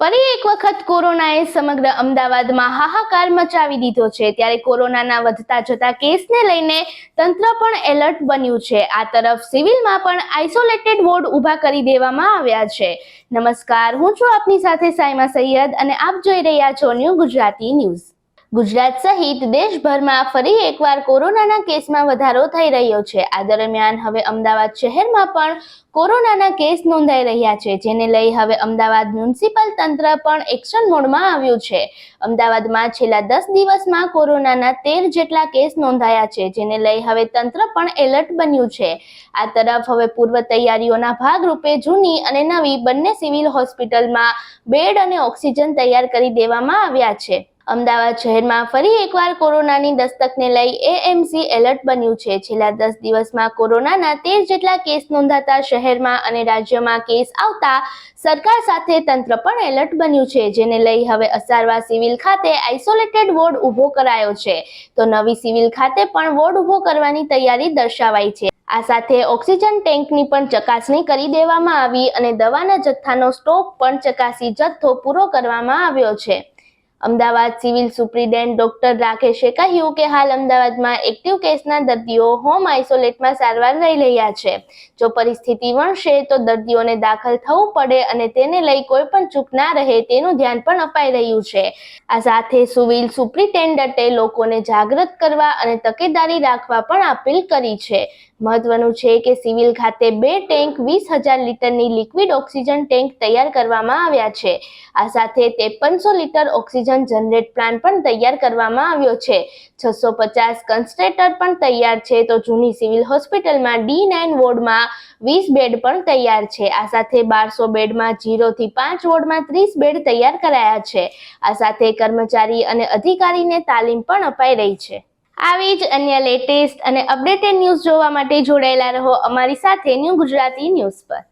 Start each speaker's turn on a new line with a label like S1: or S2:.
S1: ફરી એક વખત કોરોનાએ સમગ્ર અમદાવાદમાં હાહાકાર મચાવી દીધો છે. ત્યારે કોરોનાના વધતા જતા કેસને લઈને તંત્ર પણ એલર્ટ બન્યું છે. આ તરફ સિવિલમાં પણ આઇસોલેટેડ વોર્ડ ઊભા કરી દેવામાં આવ્યા છે. નમસ્કાર, હું છું આપની સાથે સાયમા સૈયદ અને આપ જોઈ રહ્યા છો ન્યૂ ગુજરાતી ન્યૂઝ. ગુજરાત સહિત દેશભરમાં ફરી એકવાર કોરોનાના કેસમાં વધારો થઈ રહ્યો છે. આ દરમિયાન હવે અમદાવાદ શહેરમાં પણ કોરોનાના કેસ નોંધાઈ રહ્યા છે, જેને લઈ હવે અમદાવાદ મ્યુનિસિપલ તંત્ર પણ એક્શન મોડમાં આવ્યું છે. અમદાવાદમાં છેલ્લા દસ દિવસમાં કોરોનાના તેર જેટલા કેસ નોંધાયા છે, જેને લઈ હવે તંત્ર પણ એલર્ટ બન્યું છે. આ તરફ હવે પૂર્વ તૈયારીઓના ભાગરૂપે જૂની અને નવી બંને સિવિલ હોસ્પિટલમાં બેડ અને ઓક્સિજન તૈયાર કરી દેવામાં આવ્યા છે. અમદાવાદ શહેરમાં ફરી એકવાર કોરોનાની દસ્તકને લઈ એએમસી એલર્ટ બન્યું છે. છેલ્લા દસ દિવસમાં કોરોનાના તેર જેટલા કેસ નોંધાતા શહેરમાં અને રાજ્યમાં કેસ આવતા સરકાર સાથે તંત્ર પણ એલર્ટ બન્યું છે, જેને લઈ હવે અસારવા સિવિલ ખાતે આઇસોલેટેડ વોર્ડ ઊભો કરાયો છે. તો નવી સિવિલ ખાતે પણ વોર્ડ ઊભો કરવાની તૈયારી દર્શાવાઈ છે. આ સાથે ઓક્સિજન ટેન્કની પણ ચકાસણી કરી દેવામાં આવી અને દવાના જથ્થાનો સ્ટોક પણ ચકાસી જથ્થો પૂરો કરવામાં આવ્યો છે. અમદાવાદ સિવિલ સુપ્રિન્ટેન્ડન્ટ ડોક્ટર રાકેશે કહ્યું કે હાલ અમદાવાદમાં એક્ટિવ કેસના દર્દીઓ હોમ આઇસોલેટમાં સારવાર લઈ રહ્યા છે. જો પરિસ્થિતિ વણશે તો દર્દીઓને દાખલ થવું પડે અને તેને લઈ કોઈ પણ ચૂક ના રહે તેનું ધ્યાન પણ અપાઈ રહ્યું છે. આ સાથે સિવિલ સુપ્રિન્ટેન્ડન્ટે લોકોને જાગૃત કરવા અને તકેદારી રાખવા પણ અપીલ કરી છે. મહત્વનું છે કે સિવિલ ખાતે બે ટેન્ક, વીસ હજાર લીટરની લિક્વિડ ઓક્સિજન ટેન્ક તૈયાર કરવામાં આવ્યા છે. આ સાથે ત્રેપનસો લીટર ઓક્સિજન જનરેટ પ્લાન પણ તૈયાર કરવામાં આવ્યો છે. છસો પચાસ કન્સ્ટ્રેટર પણ તૈયાર છે તો જૂની સિવિલ હોસ્પિટલમાં ડી નાઇન વોર્ડમાં વીસ બેડ પણ તૈયાર છે. આ સાથે બારસો બેડમાં જીરોથી પાંચ વોર્ડમાં ત્રીસ બેડ તૈયાર કરાયા છે. આ સાથે કર્મચારી અને અધિકારીને તાલીમ પણ અપાઈ રહી છે. આવી જ અન્ય લેટેસ્ટ અને અપડેટેડ ન્યૂઝ જોવા માટે જોડાયેલા રહો અમારી સાથે ન્યૂ ગુજરાતી ન્યૂઝ પર.